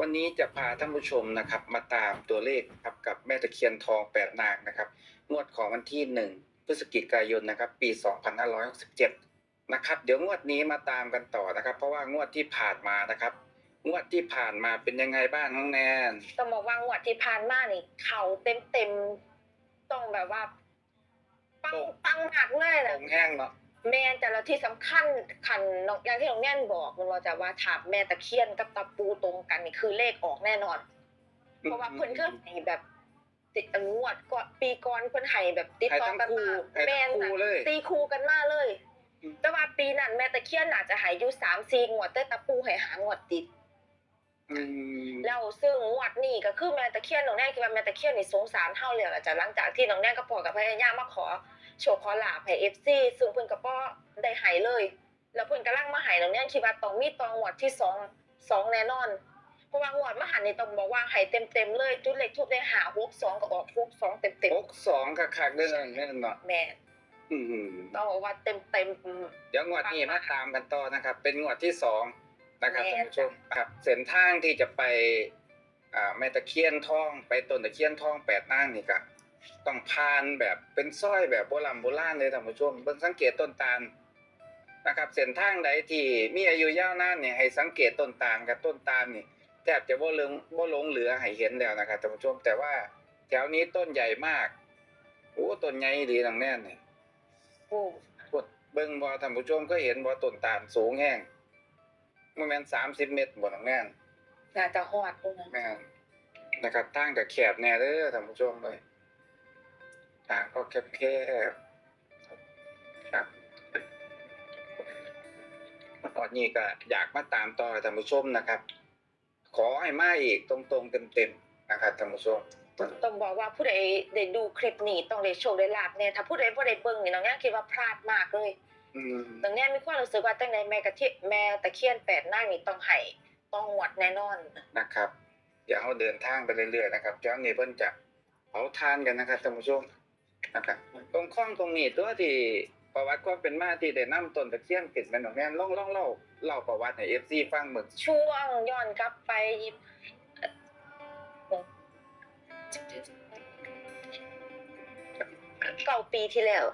วันนี้จะพาท่านผู้ชมนะครับ มาตามตัวเลขครับกับแม่ตะเคียนทองแปดนางนะครับ งวดของวันที่หนึ่งพฤศจิกายนนะครับ ปี 2567 นะครับ เดี๋ยวงวดนี้มาตามกันต่อนะครับ เพราะว่างวดที่ผ่านมานะครับ งวดที่ผ่านมาเป็นยังไงบ้างน้องแนนต้องบอกว่างวดที่ผ่านมานี่เขาเต็มเต็มๆต้องแบบว่า ปังปังหนักเลยตนะรงแห้งเนาะ แม่นแต่ละที่สำคัญขันน้องอย่างที่น้องแน่นบอกมันว่าจะว่าถามแม่ตะเคียนกับตะปูตรงกันนี่คือเลขออกแน่นอน เพราะว่าเพิ่นก็ให้แบบติดงวดก่อนปีก่อนเพิ่นให้แบบติดให้ต่อทั้งกันคู่มาให้แม่ทั้งนคู่น่ะเลยตีคู่กันมาเลยอืมแต่ว่าปีนั้นแม่ตะเคียนอาจจะใหายอยู่สามสี่งวดแต่ตะปูให้หางวดติดอืมแล้วซึ่งงวดนี้ก็คือแม่ตะเคียนน้องแน่คิดว่าแม่ตะเคียนนี่สงสารเฮาเลยล่ะจ้ะหลังจากที่น้องแน่ก็ปอกับพยายามมาขอ โชว์ขอลาภให้ FC ซึ่งเพิ่นก็บ่ได้ให้เลย แล้วเพิ่นกำลังมาให้น้องแน่คิดว่าต้องมีตองงวดที่สองสองแน่นอน เพราะว่างวดมาหันนี่ต้องบอกว่าให้เต็มๆเลย จุดเล็กทุดได้หา62ก็ออก62เต็มหกสองคักๆเด้อแน่นเนาะๆแม่อืมต้องบอกว่าเต็มๆ เดี๋ยวงวดนี้มาตามกันต่อนะครับ เป็นงวดที่สองนะครับแม่ ท่านผู้ชมครับเส้นทางที่จะไปอ่าแม่ตะเคียนทอง ไปต้นตะเคียนทองแปดนางนี่ก็ ต้องผ่านแบบเป็นสร้อยแบบโบราณโบราณเลยท่านผู้ชมเบิ่งสังเกตต้นตาลนะครับเส้นทางใดที่มีอายุยาวนานเนี่ยให้สังเกตต้นตาลกับต้นตาลนี่แทบจะบ่ลงบ่หลงเหลือให้เห็นแล้วนะครับท่านผู้ชมแต่ว่าแถวนี้ต้นใหญ่มากโอ้ต้นใหญ่ดีทางแน่นนี่โอ้กดเบิ่งบ่ท่านผู้ชมก็เห็นบ่ต้นตาลสูงแห้งมันแม่น30เมตรบ่น้องแม่นน่าจะฮอดตรงนั้นแม่นนะครับทางก็แคบแน่เด้อท่านผู้ชมเลย ทางก็แคบๆครับตอนนี้ก็อยากมาตามต่อท่านผู้ชมนะครับ ขอให้มาอีกตรงๆเต็มๆนะครับท่านผู้ชมต้องบอกว่าผู้ใดได้ดูคลิปนี้ต้องได้โชคได้ลาบแน่ถ้าผู้ใดบ่ได้เบิ่งนี่น้องแน่คิดว่าพลาดมากเลยอืมน้องแน่มีความรู้สึกว่าตั้งแต่แม่กะทิแม่ตะเคียนแปดหน้านี่ต้องให้ต้องหวดแน่นอนนะครับ เดี๋ยวเราเดินทางไปเรื่อยๆนะครับเจ้านี้เพิ่นจะเผาทานกันนะครับท่านผู้ชม นะครับตรงข้องตรงนี้ตัวที่ประวัติความเป็นมาที่ได้นำต้นตะเคียนขึ้นเป็นของแม่นล่องล่องเล่าเล่าประวัติให้ FC ฟังหมึกช่วงย้อนกลับไปเก้าปีที่แล้ว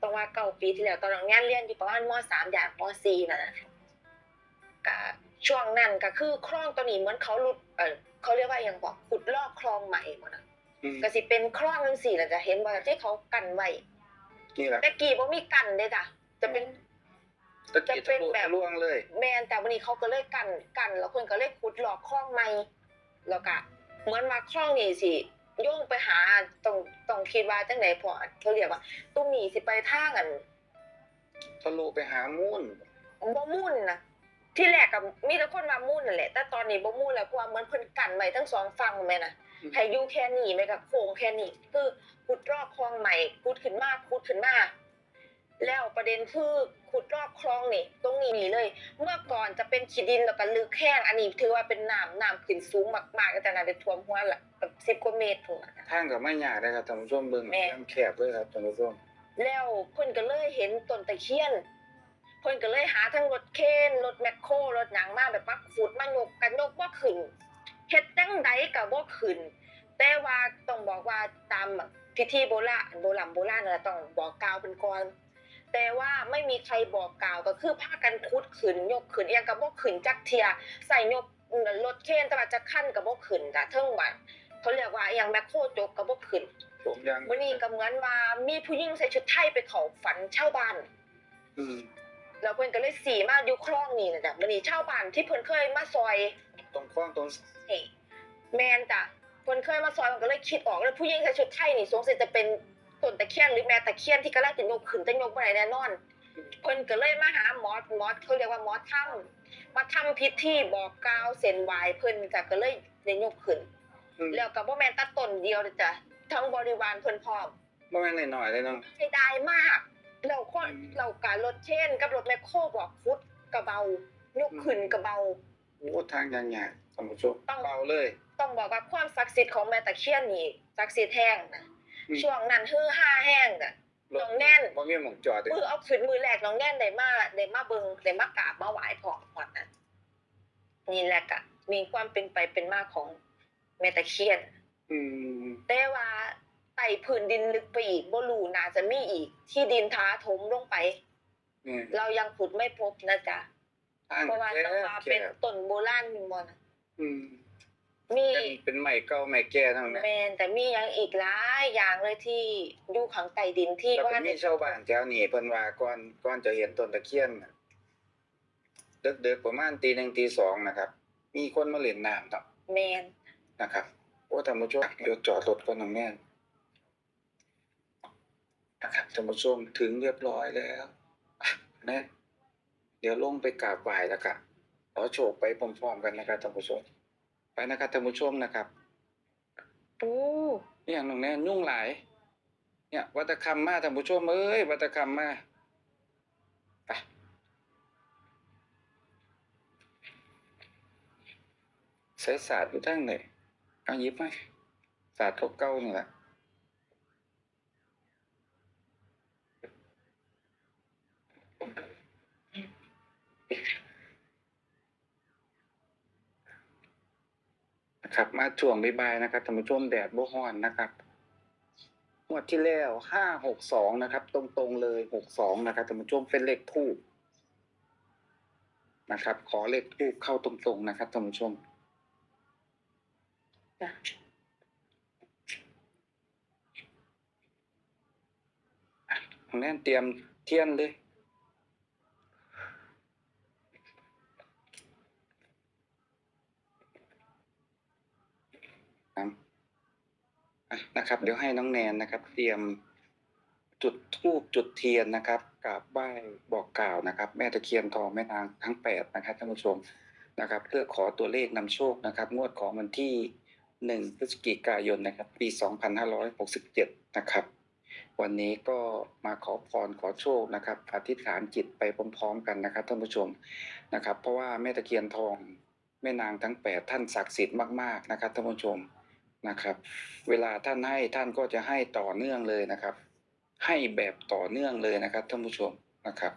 ต้องว่าเก้าปีที่แล้วตอนน้องแน่เรียนอยู่ประมาณมสามอย่างมสี่นะนะช่วงนั้นก็คือคลองตัวนี้เหมือนเขาหลุดเออเขาเรียกว่าอย่างบอกขุดลอกคลองใหม่หมดอะ ก็สิเป็นคลองจังซี่แหละจะเห็นว่าที่เขากันไว้นี่แหละแต่กี้บ่มีกันเด้จ้ะจะเป็นตะกี้จะเป็ทะนลุแบบทะลวงเลย แมนแต่วันนี้เขาก็เลยกันกัน แล้วคนก็เลยขุดหลอกคลองใหม่แล้วก็เหมือนมาคลองนี่สิโย่งไปหาต้องต้องคิดว่าจังไหนพอเขาเรียกว่าตุ้มนี่สิไปทางอันทะลุไปหามูลบ่มุ่นนะที่แรกกับมีแต่คนมามุ่นนั่นแหละ แต่ตอนนี้บ่มุ่นแล้วเพราะว่าเหมือนเพิ่นกันไว้ทั้งสองฝั่งแม่น่ะ ให้อยู่แค่นี้แม่กับโค้งแค่นี้คือขุดรอบคลองใหม่ขุดขึ้นมาขุดขึ้นมาแล้วประเด็นคือขุดรอบคลองนี่ตรงนี้นี่เลย เมื่อก่อนจะเป็นขี้ดินแล้วก็ลึกแห้งอันนี้ถือว่าเป็นน้ำน้ำขึ้นสูงมากๆก็จะน่าจะท่วมหัวละแบบสิบกว่าเมตรถึงอะนะทางก็ไม่ยากนะครับท่านผู้ชมเบิ่งแม่น้ำแคบเลยครับท่านผู้ชมแล้วเพิ่นก็เลยเห็นต้นตะเคียนเพิ่นก็เลยหาทั้งรถเคนรถแมคโครรถหยังมาแบบมาขุดมายกกันยกบ่ขึ้น เฮ็ดจังใดก็บ่ขึ้น แต่ว่าต้องบอกว่าตามพิธีโบราณโบราณโบราณน่ะต้องบอกกล่าวเป็นก่อนแต่ว่าไม่มีใครบอกกล่าวก็คือพากันคุดขึ้นยกขึ้นเอียงกับบ่ขึ้นจักเทียใส่ยกรถเคนแต่ว่าจะขั้นกับบ่ขึ้นจ้ะเทิงว่าเขาเรียกว่าอหยังแมคโครจกกับบ่ขึ้นผมยังวันนี้ก็เหมือนว่ามีผู้หญิงใส่ชุดไทยไปเขาฝันชาวบ้านอืมแล้วเพิ่นก็เลยสีมาอยู่คลองนี่นะจ้ะวันนี้ชาวบ้านที่เพิ่นเคยมาซอย ตรงข้องตรงเฮ้แมนจ้ะเพิ่นเคยมาซอยมันก็เลยคิดออกเลยผู้หญิงใส่ชุดไทยนี่สงสัยจะเป็นต้นตะเคียนหรือแม่ตะเคียนที่กำลังจะยกขึ้นแต่ยกบ่ได้แน่นอนเพิ่นก็เลยมาหาหมอหมอเขาเรียกว่าหมอถ้ำมาทำพิธีบอกกล่าวเส้นไหวเพิ่นจ้ะก็เลยได้ยกขึ้นอืมแล้วก็บ่แม่นแตะต้นเดียวเลยจ้ะทั้งบริวารเพิ่นพร้อมบ่แม่นหน่อยๆเลยเนาะเสียดายมากเราคนอืมเราการรถเช่น กับรถแมคโครบอกฟุตกระเบายกขึ้นกระเบา โอ้ทางยังยากท่านผู้ชมต้อง เบาเลย ต้องบอกว่าความศักดิ์สิทธิ์ของแม่ตะเคียนนี่ศักดิ์สิทธิ์แห้งนะอืม ช่วงนั้นฮือห้าแห้งน่ะ รถน้องแน่น บ่มีหม่องจอดเลยมือเอาขึ้นมือแรกน้องแน่นได้มาได้มาเบิงได้มากราบมาไหว้พอหมดนะนี่แหละกะมีความเป็นไปเป็นมาของแม่ตะเคียน อืมแต่ว่าไต่พื้นดินลึกไปอีกบ่รู้น่าจะมีอีก ที่ดินท้าถมลงไปนี่เรายังขุดไม่พบนะจ๊ะ ทางเพราะว่าแคต้องว่าบเป็นต้นโบราณมีมอนอืมมีเป็นเป็นใหม่เก่าใหม่แก่ทั้งนั้นแมนแต่มีอย่างอีกหลายอย่างเลยที่อยู่ข้างใต้ดินที่แล้วก็ว่ามีชาวบ้านแถวนี้เพิ่นว่าก่อนก่อนจะเห็นต้นตะเคียนน่ะดึกๆประมาณตีหนึ่งตีสองนะครับ มีคนมาเล่นน้ำครับแมนนะครับโอ้ท่านผู้ชมเดี๋ยวจอดรถก่อนน้องแม่นนะครับท่านผู้ชมถึงเรียบร้อยแล้วอะแม่ เดี๋ยวลงไปกราบไหว้แล้วกันขอโชคไปพร้อมๆกันนะครับท่านผู้ชม ไปนะครับท่านผู้ชมนะครับโอ้นี่อย่างน้องแน่ยุ่งหลาย เนี่ย วัตคำมาท่านผู้ชมเอ้ยวัตคำมาไปใช้ศาสตร์อยู่ทั้งไหนเอาหยิบไหมศาสตร์เก่าๆนี่แหละ นะครับ มาช่วงบ่ายๆนะครับท่านผู้ชมแดดบ่ฮ้อนนะครับงวดที่แล้วห้าหกสองนะครับ ตรงๆเลยหกสองนะครับท่านผู้ชมเป็นเลขทูบนะครับ ขอเลขทูบเข้าตรงๆนะครับท่านผู้ชมจ้ะทางนั้นเตรียมเทียนเลย ครับอ่ะนะครับ เดี๋ยวให้น้องแนนนะครับ เตรียมจุดธูปจุดเทียนนะครับกราบไหว้บอกกล่าวนะครับ แม่ตะเคียนทองแม่นางทั้งแปดนะครับท่านผู้ชมนะครับ เพื่อขอตัวเลขนำโชคนะครับ งวดของวันที่หนึ่งพฤศจิกายนนะครับ ปีสองพันห้าร้อยหกสิบเจ็ดนะครับ วันนี้ก็มาขอพรขอโชคนะครับอธิษฐานจิตไปพร้อมๆกันนะครับท่านผู้ชมนะครับ เพราะว่าแม่ตะเคียนทองแม่นางทั้งแปดท่านศักดิ์สิทธิ์มากๆนะครับท่านผู้ชม นะครับ เวลาท่านให้ท่านก็จะให้ต่อเนื่องเลยนะครับ ให้แบบต่อเนื่องเลยนะครับท่านผู้ชมนะครับ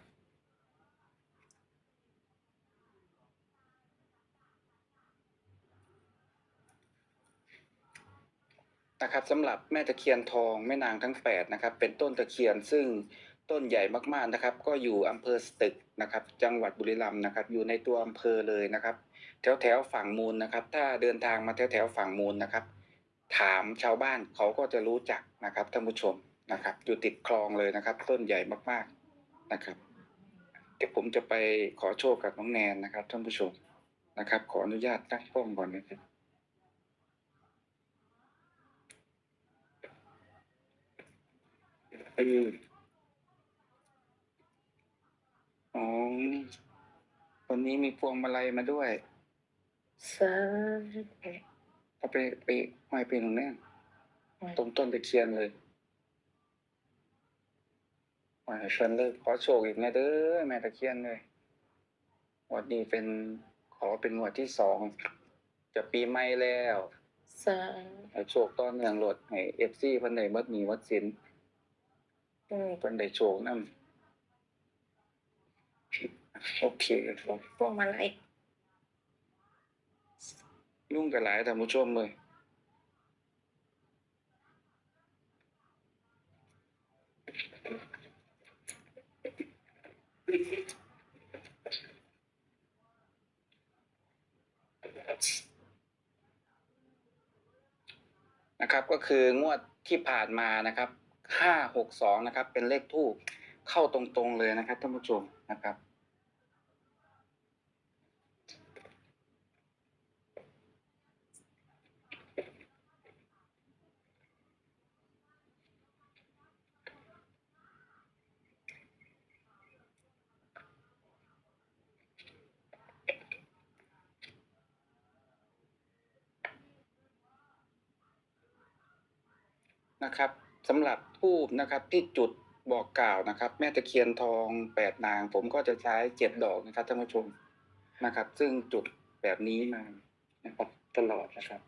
นะครับสำหรับแม่ตะเคียนทองแม่นางทั้งแปดนะครับเป็นต้นตะเคียนซึ่งต้นใหญ่มากๆนะครับ ก็อยู่อำเภอสตึกนะครับ จังหวัดบุรีรัมย์นะครับ อยู่ในตัวอำเภอเลยนะครับ แถวแถวๆฝั่งมูลนะครับ ถ้าเดินทางมาแถวแถวๆฝั่งมูลนะครับ ถามชาวบ้านเขาก็จะรู้จักนะครับท่านผู้ชมนะครับ อยู่ติดคลองเลยนะครับ ต้นใหญ่มากๆนะครับเดี๋ยวผมจะไปขอโชคกับน้องแนนนะครับท่านผู้ชมนะครับ ขออนุญาตตั้งกล้องก่อนนะครับอืมอ๋อวันนี้มีพวงมาลัยมาด้วยสาธุ เอาไปไปห้อยไปตรงนี้ตรงต้นตะเคียนเลยห้อยให้เพิ่นเลยขอโชคอีกแม่เด้อแม่ตะเคียนเลยงวันนี้เป็นขอเป็นงวดที่สองจะปีใหม่แล้วสาธุให้โชคต่อเนื่องโลดให้เอฟซีเพิ่นได้หมดหนี้หมดสินอืมเพิ่นได้โชคนำโอเคครับพวกมาลัย ยุ่งกับหลายท่านผู้ชมเลยนะครับก็คืองวดที่ผ่านมานะครับห้าหกสองนะครับ เป็นเลขทูบเข้าตรงๆเลยนะครับท่านผู้ชมนะครับ หรับทูบนะครับที่จุดบอกกล่าวนะครับ แม่ตะเคียนทองแปดนาง ผมก็จะใช้เจ็ดดอกนะครับท่านผู้ชมนะครับ ซึ่งจุดแบบนี้มานะครับตลอดนะครับ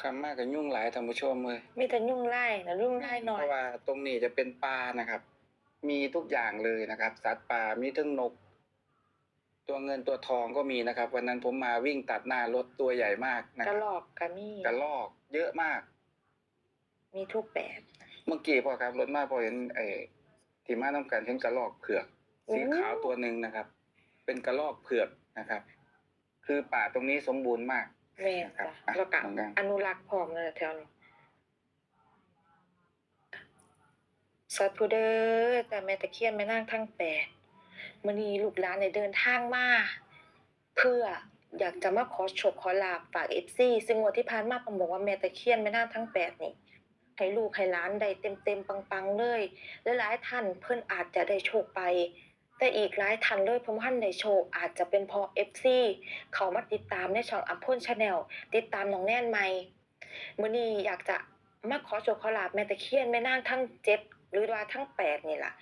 คำมากกับยุ่งหลายท่านผู้ชมเลยมีแต่ยุ่งไล่แต่ยุ่งไล่หน่อเพยราะว่าตรงนี้จะเป็นปลานะครับ มีทุกอย่างเลยนะครับ สัตว์ป่ามีทั้งนก ตัวเงินตัวทองก็มีนะครับ วันนั้นผมมาวิ่งตัดหน้ารถตัวใหญ่มากนะกคระรับลอกก็มีกระลอกเยอะมาก มีทุกแบบ เมื่อกี้พอครับรถมาพอเห็นไอ้ที่มาต้องการเห็นกระลอกเผือกสีขาวตัวหนึ่งนะครับ เป็นกระลอกเผือกนะครับ คือป่าตรงนี้สมบูรณ์มากแม่นครับจ้ะแล้วก็เหมือนกันอนุรักษ์พร้อมนั่นแหละแถวนี้สัตว์ผู้เด้อแต่แม่ตะเคียนแม่นางทั้งแปด มื้อนี้ลูกหลานได้เดินทางมาเพื่ออยากจะมาขอโชคขอลาบฝาก FC ซึ่งงวดที่ผ่านมาผมบอกว่าแม่ตะเคียนแม่นางทั้งแปดนี่ให้ลูกให้หลานได้เต็มๆปังๆเลยและหลายท่านเพิ่นอาจจะได้โชคไป แต่อีกหลายท่านเลยเพิ่นบ่ทันได้โชคอาจจะเป็นเพราะ FC เขามาติดตามในช่องอัมพลชาแนลติดตามน้องแน่นใหม่มื้อนี้อยากจะมาขอโชคขอลาบแม่ตะเคียนแม่นางทั้งเจ็ดหรือว่าทั้งแปดนี่ล่ะ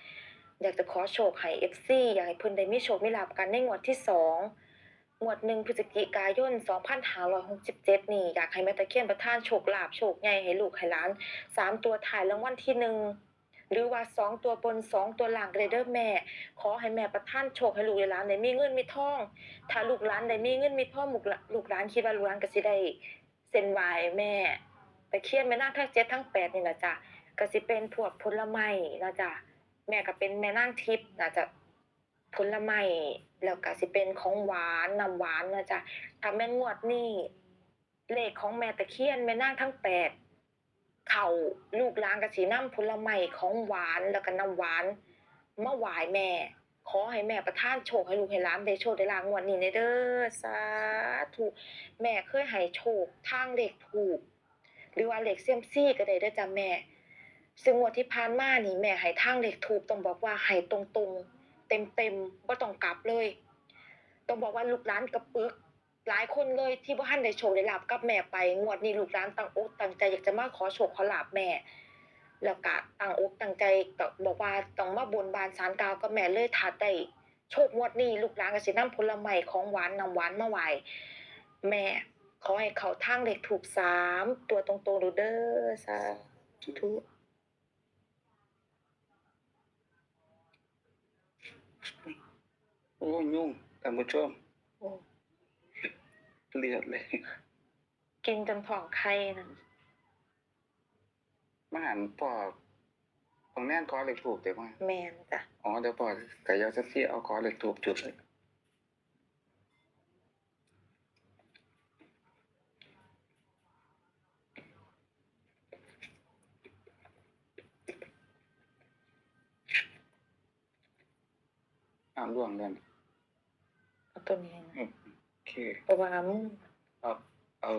อยากจะขอโชคให้ FC อยากให้เพิ่นได้มีโชคมีลาบกันในงวดที่สองงวดหนึ่งพฤศจิกายน 2567 นี่ อยากให้แม่ตะเคียนประทานโชคลาภโชคใหญ่ให้ลูกให้หลานสามตัวถ่ายรางวัลที่หนึ่งหรือว่าสองตัวบนสองตัวหล่างก็ได้เด้อแม่ ขอให้แม่ประทานโชคให้ลูกหลานได้มีเงินมีทอง ถ้าลูกหลานได้มีเงินมีทองลูกหลานลูกหลานคิดว่าลูกหลานก็สิได้เซ็นไหวแม่ตะเคียนแม่นางทั้งเจ็ดทั้งแปดนี่นะจ๊ะก็สิเป็นพวกผลไม้นะจ๊ะ แม่ก็เป็นแม่นางทิพย์นะจะผลไม้แล้วก็สิเป็นของหวานน้ำหวานนะจ๊ะถ้าแม่งวดนี่เลขของแม่ตะเคียนแม่นางทั้งแปดเข่าลูกหลานก็สินำผลไม้ของหวานแล้วก็น้ำหวานมาไหว้แม่ ขอให้แม่ประทานโชคให้ลูกให้หลานได้โชคได้ลางวดนี้เด้อสาธุแม่เคยให้โชคทางเลขถูก หรือว่าเลขเซียมซี่ก็ได้เด้อจ้ะแม่ ซึ่งงวดที่ผ่านมานี่แม่ให้ทางเลขถูกต้องบอกว่าให้ตรงๆ เต็มๆบ่ต้องกลับเลย ต้องบอกว่าลูกหลานกระปึก หลายคนเลยที่บ่ทันได้โชคได้ลาบกับแม่ไป งวดนี้ลูกหลานตั้งอกตั้งใจอยากจะมาขอโชคขอลาบแม่ แล้วก็ตั้งอกตั้งใจก็บอกว่าต้องมาบนบานศาลกล่าวกับแม่เลยถ้าได้โชคงวดนี้ลูกหลานก็สินำผลไม้ของหวานน้ำหวานมาไหว้แม่ขอให้เขาทางเลขถูกสามตัวตรงๆเด้อสาธุ โอ้ยุ่งท่านผู้ชมโอ้เลือดเลย กินจนท้องไข่นั่นมาหันพ่อของแน่นขอเหล็กถูกเดี๋ยวมาแม่นจ้ะ อ๋อเดี๋ยวพ่อไก่ยาวเสียเอาขอเหล็กถูกจุดเลยอ้าวล่วงเลยเอาตัวนี้นะโอเคเพราะว่ามึงเอาเอา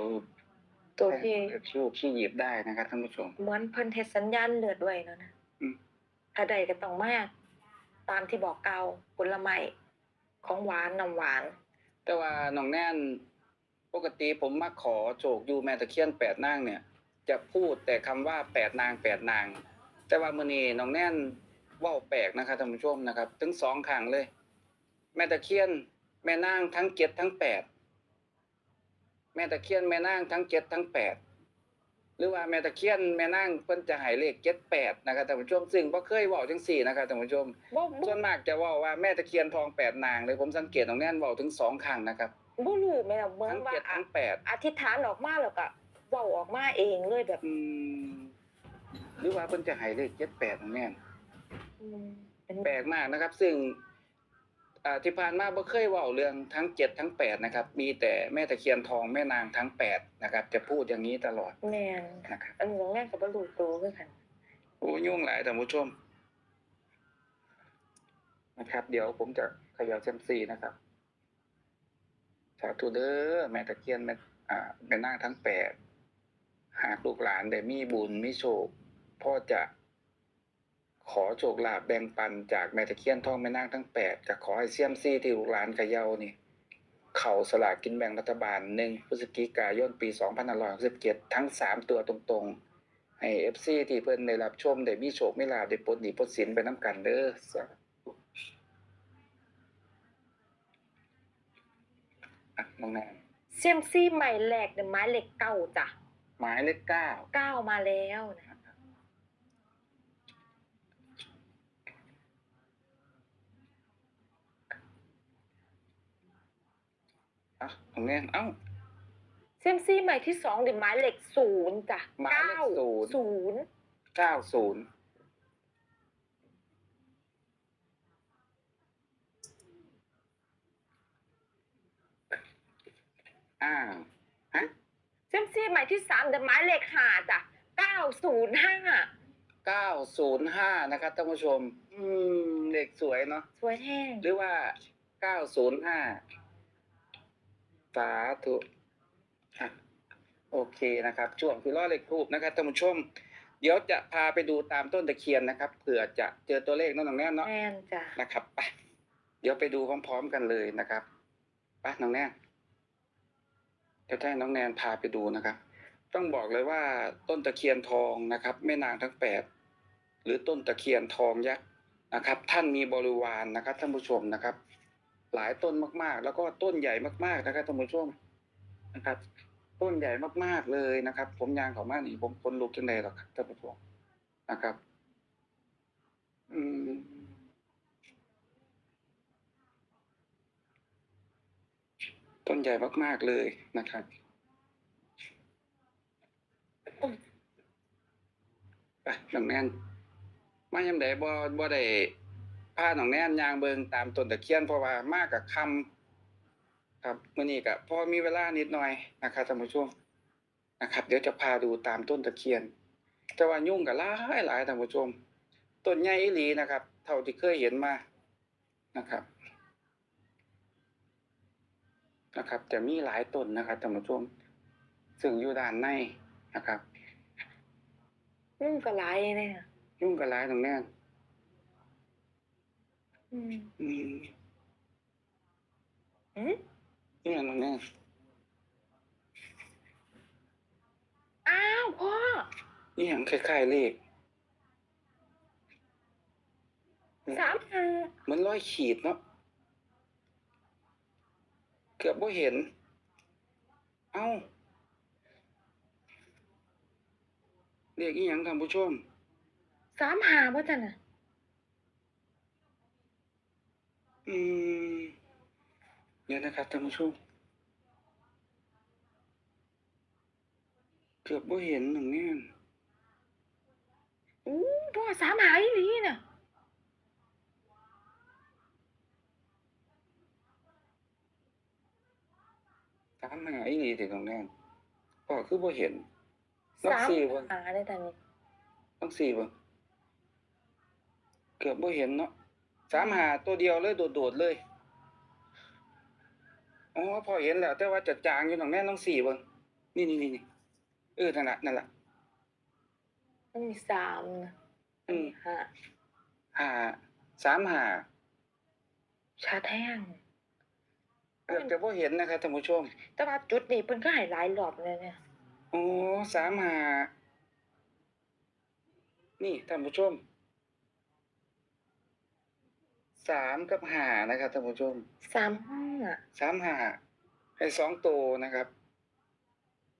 ตัวที่ชูที่หยิบได้นะครับท่านผู้ชมเหมือนเพิ่นเฮ็ดสัญญาณเลือดไว้แล้วนะอืมถ้าใดก็ต้องมาตามที่บอกเก่าผลไม้ของหวานน้ำหวาน แต่ว่าน้องแน่นปกติผมมาขอโจกอยู่แม่ตะเคียนแปดนางเนี่ย จะพูดแต่คำว่าแปดนางแปดนาง แต่ว่ามื้อนี้น้องแน่นเว้าแปลกนะครับท่านผู้ชมนะครับถึงสองครั้งเลย แม่ตะเคียน แม่นางทั้งเจ็ดทั้งแปดแม่ตะเคียนแม่นางทั้งเจ็ดทั้งแปดหรือว่าแม่ตะเคียนแม่นางเพิ่นจะให้เลขเจ็ดแปดนะครับท่านผู้ชมซึ่งบ่เคยเว้าจังสี่นะครับท่านผู้ชมบ่บ่ส่วนมากจะเว่าว่าแม่ตะเคียนทองแปดนางเลยผมสังเกตน้องแน่นเว่าถึงสองครั้งนะครับบ่รู้แม่นเหมือนทั้งว่าเจ็ดอะทั้งแปดอธิษฐานออกมาแล้วก็เว้าออกมาเองเลยแบบอืมหรือว่าเพิ่นจะให้เลขเจ็ดแปดน้องแน่นอืมเป็น แปลกมากนะครับ ซึ่งอ่าที่ผ่านมาบ่เคยเว่าเรื่องทั้งเจ็ดทั้งแปดนะครับ มีแต่แม่ตะเคียนทองแม่นางทั้งแปดนะครับ จะพูดอย่างนี้ตลอดแม่นนะครับอันนี้น้องแม่ก็บ่รู้ตัวคือกันโอ้ยุ่งหลายท่านผู้ชมนะครับ เดี๋ยวผมจะเขย่าเซยมซีนะครับสาธุเด้อแม่ตะเคียนแม่อ่าแม่นางทั้งแปดหากลูกหลานได้มีบุญมีโชคพ่อจะ ขอโชคลาภแบ่งปันจากแม่ตะเคียนทองแม่นางทั้งแปดจะขอให้เซียมซีที่ลูกหลานเขย่านี่เข่าสลากกินแบ่งรัฐบาลหนึ่งพฤศจิกายนปี2567ทั้งสามตัวตรงๆ ให้ FC ที่เพิ่นได้รับชม ได้มีโชคมีลาภได้ปลดหนี้ปลดสินไปน้ำกันเด้อสาธุอะน้องแนนเซียมซี่ใหม่แรกเนี่ยหมายเลขเก้าจ้ะหมายเลขเก้าเก้ามาแล้วนะ อ อะตรงนี้เอ้า เซยมซี่ใหม่ที่สองเดี๋ยวหมายเลขศูนย์จ้ะหมายเลขเก้าศูนย์ ศูนย์เก้าศูนย์อ้าวฮะเซยมซี่ใหม่ที่สามเดี๋ยวหมายเลขห้าจ้ะเก้าศูนย์ห้าเก้าศูนย์ห้านะครับท่านผู้ชม อืม เด็กสวยเนาะ สวยแห้งหรือว่าเก้าศูนย์ห้า สาธุอะโอเคนะครับ ช่วงคือล่อเลขทูบนะครับท่านผู้ชม เดี๋ยวจะพาไปดูตามต้นตะเคียนนะครับเผื่อจะเจอตัวเลขนั่นน้องแน่นเนาะแม่นจ้ะนะครับไปเดี๋ยวไปดูพร้อมๆกันเลยนะครับไปน้องแนนเดี๋ยวให้น้องแนนพาไปดูนะครับ ต้องบอกเลยว่าต้นตะเคียนทองนะครับแม่นางทั้งแปดหรือต้นตะเคียนทองยักษ์นะครับ ท่านมีบริวารนะครับท่านผู้ชมนะครับ หลายต้นมาก ๆ แล้วก็ต้นใหญ่มากๆนะครับท่านผู้ชมนะครับ ต้นใหญ่มากๆเลยนะครับ ผมยางเขามากนี่ผมคนลุกจังเลยหรอกครับท่านผู้ชมนะครับ อืมต้นใหญ่มากๆเลยนะครับไปน้องแนนมายามใดบ่บ่ได้ พาน้องแนนย่างเบิงตามต้นตะเคียนเพราะว่ามากับคำครับมื้อนี้ก็พอมีเวลานิดหน่อยนะครับท่านผู้ชมนะครับ เดี๋ยวจะพาดูตามต้นตะเคียน แต่ว่ายุ่งก็หลายหลายท่านผู้ชมต้นใหญ่อีหลีนะครับ เท่าที่เคยเห็นมานะครับนะครับจะมีหลายต้นนะครับท่านผู้ชมซึ่งอยู่ด้านในนะครับนุ่มกระไรเนี่ยยุ่งกับหลายตรงนี้ อืมอืมอืมนี่ตรงนี้อ้าวพ่อนี่อย่างคล้ายๆเลขสามห้าเหมือนร้อยขีดเนาะเกือบบ่เห็น เอ้าเลขอีหยังท่านผู้ชมสามหาว่าจันน่ะ อืมเดี๋ยวนะครับท่านผู้ชมเกือบบ่เห็นตรงนี้อู้พ่อสามหาอีหลีน่ะตามหาอีหลีถึงตรงนี้ก็คือบ่เห็นนกสามสี่บ่หาได้ตอนนี้ต้องสี่บ่เกือบบ่เห็นเนาะ สามหาตัวเดียวเลยโดดๆเลยอ๋อพอเห็นแล้ว แต่ว่าจะจางอยู่ตรงนี้ต้องสี่เบิ่งนี่นี่นี่นี่เออนั่นละนั่นละมันมีสามนะอืมห้าหาสามหาชาแท่งเกือบจะบ่เห็นนะครับท่านผู้ชม แต่ว่าจุดนี้เพิ่นก็ใหายหลายรอบเลยเนี่ย โอ้สามหานี่ท่านผู้ชม สามกับหานะครับท่านผู้ชมสามห้าสามหาให้สองตัวนะครับ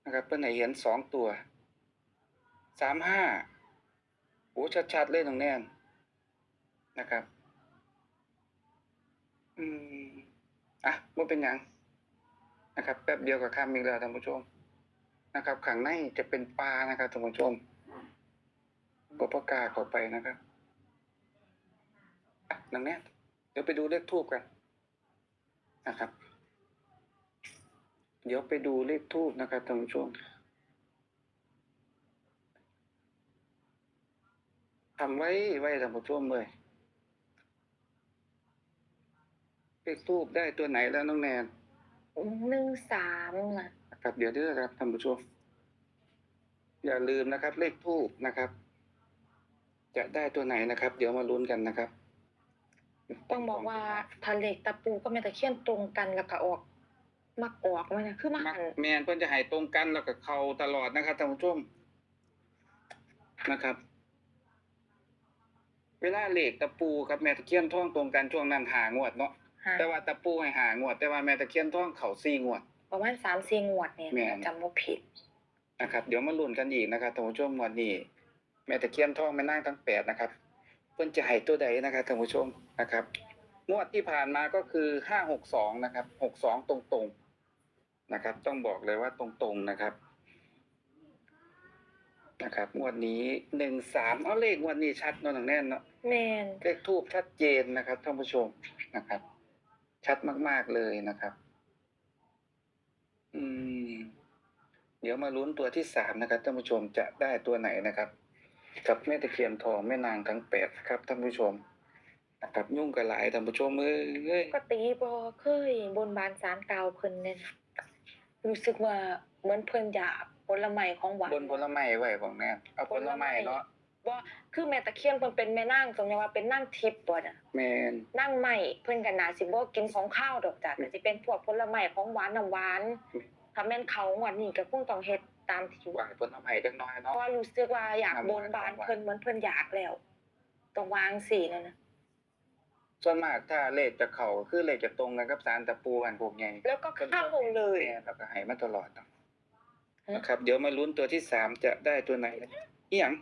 นะครับเพื่อนไหนเห็นสองตัวสามห้าโอ้ชัดๆเลยตรงแน่นนะครับ อืมอะว่าเป็นหยังนะครับ แป๊บเดียวกับคำอีกแล้วท่านผู้ชม นะครับข้างในจะเป็นปลานะครับท่านผู้ชมก็ประกล้าศเข้าไปนะครับ อะดังนี้เดี๋ยวไปดูเลขทูบกันนะครับ เดี๋ยวไปดูเลขทูบนะครับท่านผู้ชมทำไว้ไว้ท่านผู้ชมเลยเลขทูบได้ตัวไหนแล้วน้องแนนหนึ่งสามน่ะนะครับเดี๋ยวเด้อครับท่านผู้ชมอย่าลืมนะครับ เลขทูบนะครับ จะได้ตัวไหนนะครับ เดี๋ยวมาลุ้นกันนะครับ ต้องบอกว่าทะเลขตะปูก็แม่ตะเคียนตรงกันแล้วก็ออก มักออกมาเนี่ยคือมามักหันแมนเพิ่นจะใหายตรงกันแล้วก็เข้าตลอดนะครับท่านผู้ชมนะครับ เวลาเลขตะปูกับแม่ตะเคียนท่องตรงกันช่วงนั้นหางวดเนาะหาแต่ว่าตะปูให้หางวด แต่ว่าแม่ตะเคียนท่องเขาสี่งวดประมาณสามสี่งวดเนี่ยแม่นจำว่าผิดนะครับ เดี๋ยวมาลุ้นกันอีกนะครับท่านผู้ชมงวันนี้ แม่ตะเคียนท่องแม่นางทั้งแปดนะครับ เพิ่นจะให้ตัวใดนะครับท่านผู้ชมนะครับงวดที่ผ่านมาก็คือห้าหกสองนะครับหกสองตรงนะครับ ต้องบอกเลยว่าตรงๆนะครับนะครับงวดนี้หนึ่งสามเอาเลขงวดนี้ชัดเนอะหนังแน่นเนาะแม่นเลขทูบชัดเจนนะครับท่านผู้ชมนะครับ ชัดมากๆเลยนะครับ อืม เดี๋ยวมาลุ้นตัวที่สามนะครับท่านผู้ชมจะได้ตัวไหนนะครับ กับแม่ตะเคียนทองแม่นางทั้งแปดครับท่านผู้ชมนะครับยุ่งกันหลายท่านผู้ชมเอ้ยก็ตีบ่เคยบนบานศาลกล่าวเพิ่นเนี่ยรู้สึกว่าเหมือนเพิ่นอยากผลไม้ของหวานบนผลไม้ไว้บอกแน่เอาผลไม้เนาะบ่คือแม่ตะเคียนเพิ่นเป็นแม่นางตรงนี้ว่าเป็นนางทิพย์บ่น่ะแมนนางไม้เพิ่นก็น่าสิบ่กินของข้าวดอกจ้ะก็สิเป็นพวกผลไม้ของหวานน้ำหวานถ้าแม่นเขางวดนี้ก็คงต้องเฮ็ด ตามที่ไหวผลไม้จักหน้อยเพเนาะ ราะว่ารู้สึกว่าอยากบนบานเพิ่นเหมือนเพิ่นอยากแล้วต้องวางสีนั่นนะส่วนมากถ้าเลขจะเข่าคือเลขจะตรงกันกับสารตะปูอันพวกใหญ่แล้วก็เข้าเลยเนี่ยเราก็ให้มาตลอดเนาะฮะ นะครับ เดี๋ยวมาลุ้นตัวที่สามจะได้ตัวไหนอีหยัง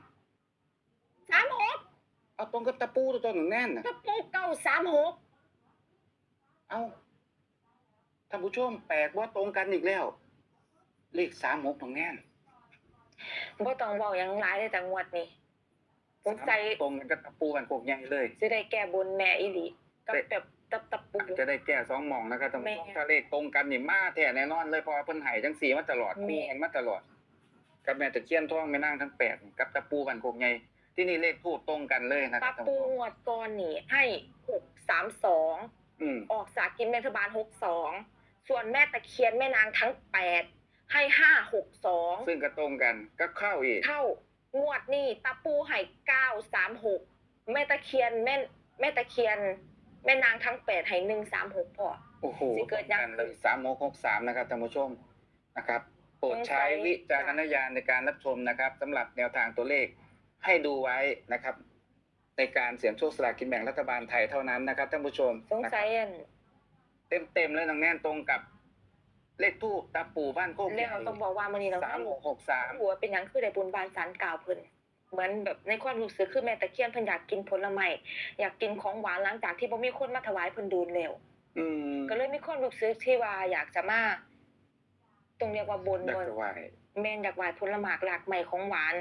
สามหกเอาตรงกับตะปูตัวตัวหนึ่งแน่นนะตะปูเก้าสามหกเอาท่านผู้ชมแปลกว่าตรงกันอีกแล้ว เลขสามหกตรงแน่นบ่ต้องเว้าหยังหลายเลยแต่งวดนี้สงสัยตรงกันกับตะปูอันพวกใหญ่เลย สิได้แก้บนแม่อีหลีกับแบบตะตะปูอาจจะได้แก้สองหมองนะครับท่านผู้ชมแม่ถ้าเลขตรงกันนี่มาแท้แน่นอนเลยเพอเพิ่นให้จังสีมาตลอดแม่ คู่กันมาตลอด กับแม่ตะเคียนทองแม่นางทั้งแปดกับตะปูบันโคกใหญ่ที่นี่เลขทูบตรงกันเลยนะคตะรับท่านปูผู้ชมงวดก่อนนี่ให้หกสามสอง อืมออกสากินแม่ทบาลหกสอง ส่วนแม่ตะเคียนแม่นางทั้งแปด ให้ห้าหกสองซึ่งก็ตรงกันก็เข้าอีกเท่างวดนี่ตะปูให้เก้าสามหกแม่ตะเคียนแม่แม่ตะเคียน แม่นางทั้งแปดให้หนึ่งสามหกพอโอ้โหสิเกิดยังกันเลยสามหกหกสามนะครับท่านผู้ชมนะครับโปรดใช้วิจารณญาณในการรับชมนะครับสำหรับแนวทางตัวเลขให้ดูไว้นะครับ ในการเสี่ยงโชคสลากกินแบ่งรัฐบาลไทยเท่านั้นนะครับท่านผู้ชมสงสัยอันเต็มเต็มๆเลยน้องแน่นตรงกับ เลขทูบตาปู่บ้านโคกแล้วต้องบอกว่ามันนี่เราสามหกหกสามหัวเป็นหยังคือได้บุญบานสารกล่าวเพิ่นเหมือนแบบในความรู้สึกคือแม่ตะเคียนเพิ่นอยากกินผลไม้อยากกินของหวานหลังจากที่บ่มีคนมาถวายเพิ่นโดูนแล้วอืมก็เลยมีความรู้สึกที่ว่าอยากจะมาตรงเรียกว่าบนอยากบนจะไหวแม่นอยากไหว้ผลหมากหลากใหม่ของหวาน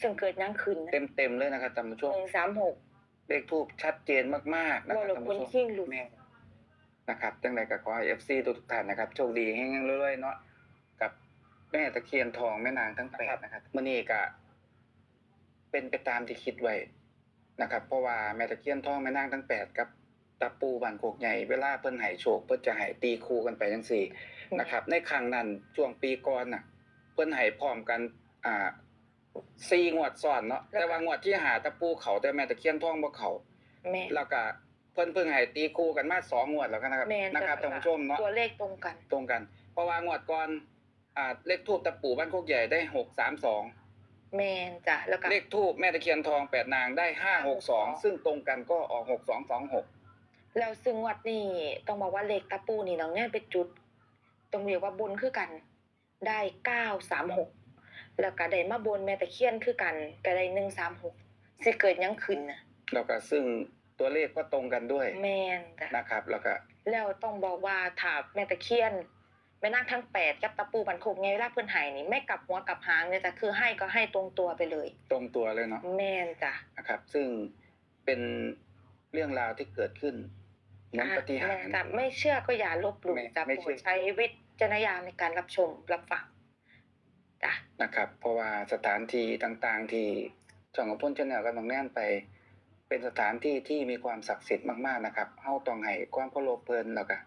ซึ่งเกิดหยังขึ้นเต็มเต็มๆเลยนะครับท่านผู้ชมหนึ่งสามหกเลขทูบชัดเจนมากๆนะคว่ารับเราท่านคนผู้ชมขิ้งลูกแม่ นะครับจังไรก็ขอให้เอฟซีทุกท่านนะครับโชคดีแห้งๆเรื่อยๆเนาะกับแม่ตะเคียนทองแม่นางทั้งแปดนะครับมื่อนี้ก็เป็นไปตามที่คิดไว้นะครับ เพราะว่าแม่ตะเคียนทองแม่นางทั้งแปดกับตะปูบานโคกใหญ่เวลาเพิ่นใหายโชคเพิ่นจะใหายตีคู่กันไปจังสี่นะครับ ในครั้งนั้นช่วงปีก่อนน่ะ เพิ่นใหายพร้อมกัน อ่าสี่งวดซ้อนเนาะแต่ว่างวดที่หาตะปูเขาแต่แม่ตะเคียนทองบ่เขาแม่แล้วก็ เพิ่นเพิ่งให้ตีคู่กันมาสองงวดแล้วกันนะครับแม่นนะครับจ้ะท่านผู้ชมเนาะตัวเลขตรงกัน ตรงกัน เพราะว่างวดก่อนอ่าเลขทูบตะปู่บ้านโคกใหญ่ได้หกสามสองแม่นจ้ะแล้วก็เลขทูบแม่ตะเคียนทองแปดนางได้ห้าหกสองซึ่งตรงกันก็ออกหกสองสองหกแล้วซึ่งวัดนี่ต้องบอกว่าเลขตะปูนี่น้องแน่นเป็นจุดตรงเรียกว่าบนคือกัน ได้เก้าสามหกแล้วก็ได้มาบนแม่ตะเคียนคือกันก็ได้หนึ่งสามหกสิเกิดหยังขึ้นนะแล้วก็ซึ่ง ตัวเลขก็ตรงกันด้วยแม่นจ้ะนะครับ แล้วก็แล้วต้องบอกว่าถ้าแม่ตะเคียนแม่นางทั้งแปดกับตะปูบันโคกไงเวลาเพิ่นให้นี่ไม่กลับหัวกลับหางเนี่ยจ้ะคือให้ก็ให้ตรงตัวไปเลย ตรงตัวเลยเนาะแม่นจ้ะนะครับ ซึ่งเป็นเรื่องราวที่เกิดขึ้นเหมือนปฏิหาแม่รนย์จ้ะไม่เชื่อก็อย่าลบหลู่ไม่จ้ะไม่โปเชื่รอดใช้วิจารณญาณในการรับชมรับฟังจ้ะนะครับ เพราะว่าสถานที่ต่างๆที่ช่องของพ้นชนแนลกับน้องแน่นไป เป็นสถานที่ที่มีความศักดิ์สิทธิ์มากๆนะครับเฮาต้องให้ความเคารพเพิ่นแล้วก็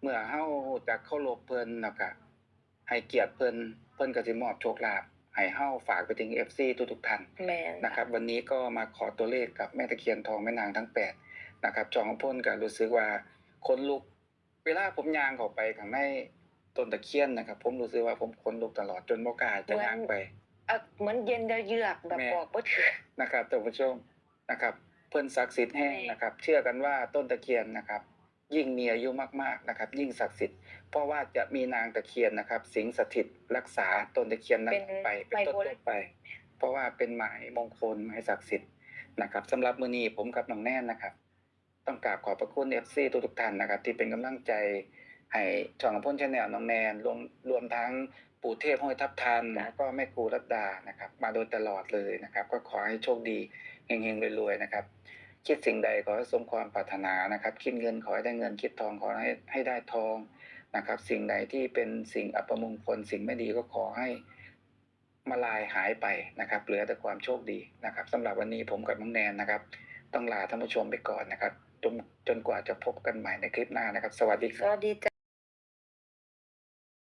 เมื่อเฮาจักเคารพเพิ่นแล้วก็ให้เกียรติเพิ่นเพิ่นก็สิมอบโชคลาภให้เฮาฝากไปถึง FC ทุกๆท่านแม่นนะครับ วันนี้ก็มาขอตัวเลขกับแม่ตะเคียนทองแม่นางทั้งแปดนะครับจองของพ้นก็รู้สึกว่าคนลุกเวลาผมย่างเข้าไปข้างในต้นตะเคียนนะครับ ผมรู้สึกว่าผมขนลุกตลอดจนบ่กล้าจะย่างไปเอ่อเหมือนเย็นเยือกแบบแม่บอกบ่ถูกนะครับท่านผู้ชมนะครับเพิ่นศักดิ์สิทธิ์แห้งแม่นะครับ เชื่อกันว่าต้นตะเคียนนะครับ ยิ่งมีอายุมากๆนะครับ ยิ่งศักดิ์สิทธิ์เพราะว่าจะมีนางตะเคียนนะครับ สิงสถิตรักษาต้นตะเคียนนั้นเป็นไปเป็นไมต้นโบราณๆไป เพราะว่าเป็นหมายมงคลหมายศักดิ์สิทธิ์นะครับสำหรับมื้อนี้ผมกับน้องแน่นนะครับ ต้องกราบขอบพระคุณ FC ทุกๆท่านนะครับ ที่เป็นกำลังใจให้ช่องของพ่นชาแนลน้องแนนรวมรวมทั้งปู่เทพห้วยทับทันจ้ะแล้วก็แม่ครูรัตดานะครับ มาโดยตลอดเลยนะครับ ก็ขอให้โชคดีเฮงๆรวยๆนะครับ คิดสิ่งใดขอให้สมความปรารถนานะครับ คิดเงินขอให้ได้เงินคิดทองขอให้ให้ได้ทองนะครับ สิ่งใดที่เป็นสิ่งอัปมงคลสิ่งไม่ดีก็ขอให้มาลายหายไปนะครับ เหลือแต่ความโชคดีนะครับสำหรับวันนี้ผมกับน้องแนนนะครับ ต้องลาท่านผู้ชมไปก่อนนะครับจนจนกว่าจะพบกันใหม่ในคลิปหน้านะครับ สวัสดีครับวัสดีจ้ะ